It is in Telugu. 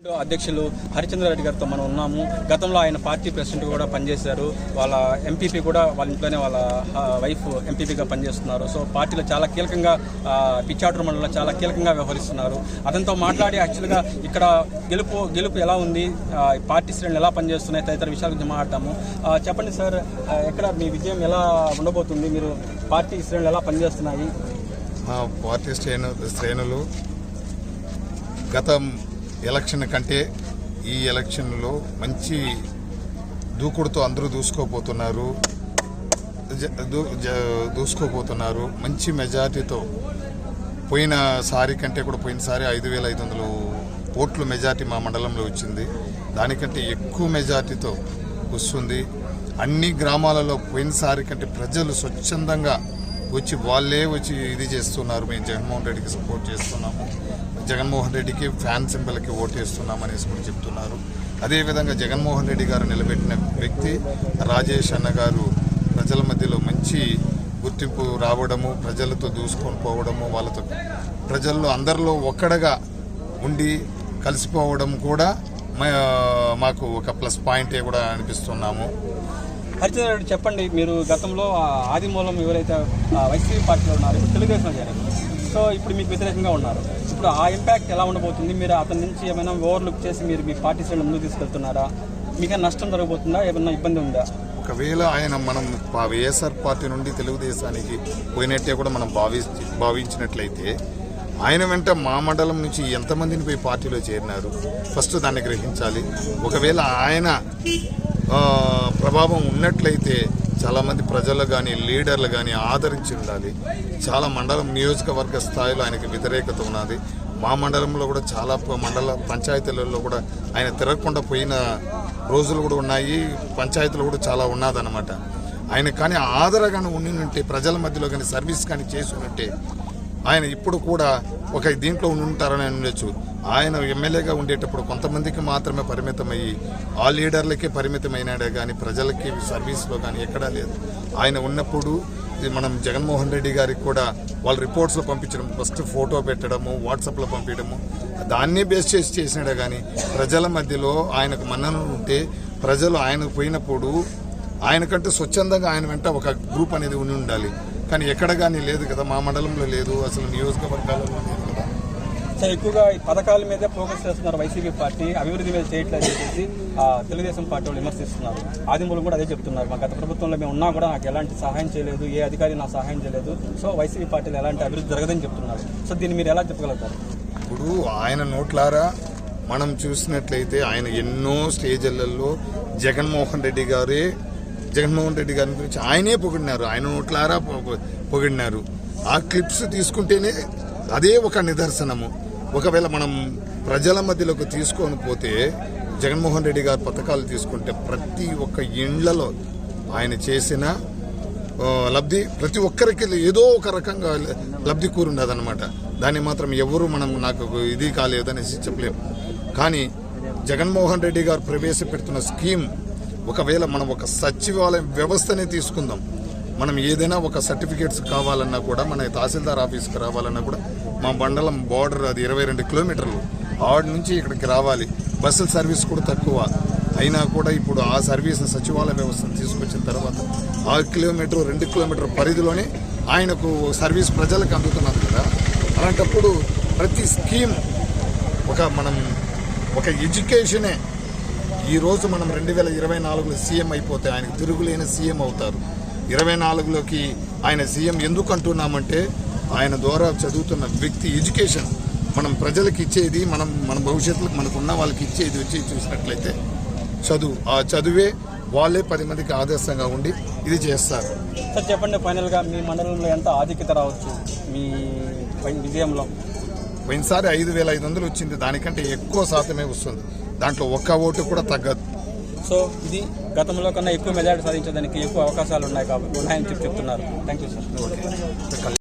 అధ్యక్షులు హరిచంద్రారెడ్డి గారితో మనం ఉన్నాము. గతంలో ఆయన పార్టీ ప్రెసిడెంట్ కూడా పనిచేశారు. వాళ్ళ ఎంపీపీ కూడా వాళ్ళ ఇంట్లోనే వాళ్ళ వైఫ్ ఎంపీపీగా పనిచేస్తున్నారు. సో పార్టీలో చాలా కీలకంగా పిచ్చాటూరు మండలంలో చాలా కీలకంగా వ్యవహరిస్తున్నారు. అతనితో మాట్లాడి యాక్చువల్గా ఇక్కడ గెలుపు గెలుపు ఎలా ఉంది? పార్టీ శ్రేణులు ఎలా పనిచేస్తున్నాయి? తదితర విషయాల గురించి మాట్లాడతాము. చెప్పండి సార్ ఎక్కడ మీ విజయం ఎలా ఉండబోతుంది? మీరు పార్టీ శ్రేణులు ఎలా పనిచేస్తున్నాయి? పార్టీ శ్రేణు శ్రేణులు గతం ఎలక్షన్ కంటే ఈ ఎలక్షన్లో మంచి దూకుడుతో అందరూ దూసుకోపోతున్నారు జ- దూ- దూసుకోపోతున్నారు మంచి మెజార్టీతో పోయినసారి కంటే కూడా పోయినసారి ఐదు వేల ఐదు వందలు ఓట్లు మెజార్టీ మా మండలంలో వచ్చింది. దానికంటే ఎక్కువ మెజార్టీతో వస్తుంది. అన్ని గ్రామాలలో పోయినసారి కంటే ప్రజలు స్వచ్ఛందంగా వచ్చి వాళ్ళే వచ్చి ఇది చేస్తున్నారు. మేము జగన్మోహన్ రెడ్డికి సపోర్ట్ చేస్తున్నాము. జగన్మోహన్ రెడ్డికి ఫ్యాన్ సింబల్కి ఓట్ వేస్తున్నాం అనేసి కూడా చెప్తున్నారు. అదేవిధంగా జగన్మోహన్ రెడ్డి గారు నిలబెట్టిన వ్యక్తి రాజేష్ అన్న గారు ప్రజల మధ్యలో మంచి గుర్తింపు రావడము ప్రజలతో దూసుకొని పోవడము వాళ్ళతో ప్రజల్లో అందరిలో ఒక్కడగా ఉండి కలిసిపోవడం కూడా మా- మాకు ఒక ప్లస్ పాయింటే కూడా అనిపిస్తున్నాము. హరిచంద్ర రెడ్డి చెప్పండి మీరు గతంలో ఆ ఆదిమూలం ఎవరైతే వైసీపీ పార్టీలో ఉన్నారో ఇప్పుడు తెలుగుదేశంలో సో ఇప్పుడు మీకు వ్యతిరేకంగా ఉన్నారు. ఇప్పుడు ఆ ఇంపాక్ట్ ఎలా ఉండబోతుంది? మీరు అతని నుంచి ఏమైనా ఓవర్లుక్ చేసి మీరు మీ పార్టీ శ్రేణులు ముందుకు తీసుకెళ్తున్నారా? మీకు నష్టం జరగబోతుందా? ఏమైనా ఇబ్బంది ఉందా? ఒకవేళ ఆయన మనం వైఎస్ఆర్ పార్టీ నుండి తెలుగుదేశానికి పోయినట్టే కూడా మనం భావి భావించినట్లయితే ఆయన వెంట మా మండలం నుంచి ఎంతమందిని పోయి పార్టీలో చేరినారు? ఫస్ట్ దాన్ని గ్రహించాలి. ఒకవేళ ఆయన ప్రభావం ఉన్నట్లయితే చాలామంది ప్రజలు కానీ లీడర్లు కానీ ఆదరించి ఉండాలి. చాలా మండలం నియోజకవర్గ స్థాయిలో ఆయనకి వ్యతిరేకత ఉన్నది. మా మండలంలో కూడా చాలా మండల పంచాయతీలలో కూడా ఆయన తిరగకుండా పోయిన రోజులు కూడా ఉన్నాయి. పంచాయతీలు కూడా చాలా ఉన్నదన్నమాట. ఆయన కానీ ఆదరగానే ఉండి ఉంటే ప్రజల మధ్యలో కానీ సర్వీస్ కానీ చేసి ఉంటే ఆయన ఇప్పుడు కూడా ఒక దీంట్లో ఉంటారని ఉండొచ్చు ఆయన ఎమ్మెల్యేగా ఉండేటప్పుడు కొంతమందికి మాత్రమే పరిమితమయ్యి ఆ లీడర్లకే పరిమితమైనాడే కానీ ప్రజలకి సర్వీస్లో కానీ ఎక్కడా లేదు. ఆయన ఉన్నప్పుడు మనం జగన్మోహన్ రెడ్డి గారికి కూడా వాళ్ళ రిపోర్ట్స్లో పంపించడం ఫస్ట్ ఫోటో పెట్టడము వాట్సాప్లో పంపించడము దాన్నే బేస్ చేసి చేసినాడే కానీ ప్రజల మధ్యలో ఆయనకు మన్నన ఉంటే ప్రజలు ఆయనకు పోయినప్పుడు ఆయనకంటే స్వచ్ఛందంగా ఆయన వెంట ఒక గ్రూప్ అనేది ఉండి ఉండాలి. కానీ ఎక్కడ కానీ లేదు కదా మా మండలంలో లేదు అసలు నియోజకవర్గాలలో లేదు కదా. సో ఎక్కువగా ఈ పథకాల మీదే ఫోకస్ చేస్తున్నారు వైసీపీ పార్టీ అభివృద్ధి మీద చేయట్లేదు చెప్పేసి ఆ, తెలుగుదేశం పార్టీ వాళ్ళు విమర్శిస్తున్నారు. ఆదిమూలం కూడా అదే చెప్తున్నారు. మా గత ప్రభుత్వంలో మేము ఉన్నా కూడా నాకు ఎలాంటి సహాయం చేయలేదు ఏ అధికారి నాకు సహాయం చేయలేదు. సో వైసీపీ పార్టీలో ఎలాంటి అభివృద్ధి జరగదని చెప్తున్నారు. సో దీన్ని మీరు ఎలా చెప్పగలుగుతారు? ఇప్పుడు ఆయన నోట్లారా మనం చూసినట్లయితే ఆయన ఎన్నో స్టేజ్లలో జగన్మోహన్ రెడ్డి గారే జగన్మోహన్ రెడ్డి గారి గురించి ఆయనే పొగిడినారు. ఆయన నోట్లారా పొగిడినారు. ఆ క్లిప్స్ తీసుకుంటేనే అదే ఒక నిదర్శనము. ఒకవేళ మనం ప్రజల మధ్యలోకి తీసుకొని పోతే జగన్మోహన్ రెడ్డి గారు పథకాలు తీసుకుంటే ప్రతి ఒక్క ఇండ్లలో ఆయన చేసిన లబ్ధి ప్రతి ఒక్కరికి ఏదో ఒక రకంగా లబ్ధి కూరుండదనమాట దాన్ని మాత్రం ఎవరు మనం నాకు ఇది కాలేదనేసి చెప్పలేము. కానీ జగన్మోహన్ రెడ్డి గారు ప్రవేశపెడుతున్న స్కీమ్ ఒకవేళ మనం ఒక సచివాలయం వ్యవస్థనే తీసుకుందాం మనం ఏదైనా ఒక సర్టిఫికేట్స్ కావాలన్నా కూడా మన తహసీల్దార్ ఆఫీస్కి రావాలన్నా కూడా మా మండలం బార్డర్ అది ఇరవై రెండు కిలోమీటర్లు. ఆడ నుంచి ఇక్కడికి రావాలి. బస్సుల సర్వీస్ కూడా తక్కువ. అయినా కూడా ఇప్పుడు ఆ సర్వీస్ సచివాలయ వ్యవస్థను తీసుకొచ్చిన తర్వాత ఆరు కిలోమీటర్ రెండు కిలోమీటర్ పరిధిలోనే ఆయనకు సర్వీస్ ప్రజలకు అందుతున్నది కదా. అలాంటప్పుడు ప్రతి స్కీమ్ ఒక మనం ఒక ఎడ్యుకేషనే ఈ రోజు మనం రెండు వేల ఇరవై నాలుగులో సీఎం అయిపోతే ఆయనకు తిరుగులేని సీఎం అవుతారు. ఇరవై నాలుగులోకి ఆయన సీఎం ఎందుకు అంటున్నామంటే ఆయన ద్వారా చదువుతున్న వ్యక్తి ఎడ్యుకేషన్. మనం ప్రజలకు ఇచ్చేది మనం మన భవిష్యత్తులో మనకున్న వాళ్ళకి ఇచ్చేది వచ్చి చూసినట్లయితే చదువు. ఆ చదువే వాళ్ళే పది మందికి ఆదర్శంగా ఉండి ఇది చేస్తారు. సార్ చెప్పండి ఫైనల్గా మీ మండలంలో ఎంత ఆధిక్యత రావచ్చు? మీ విజయంలో? పోయినసారి ఐదు వేల ఐదు వందలు వచ్చింది. దానికంటే ఎక్కువ శాతమే వస్తుంది. దాంట్లో ఒక్క ఓటు కూడా తగ్గదు. సో ఇది గతంలో కన్నా ఎక్కువ మెజారిటీ సాధించడానికి ఎక్కువ అవకాశాలు ఉన్నాయి కాబట్టి ఉన్నాయని చెప్పి చెప్తున్నారు. Thank you sir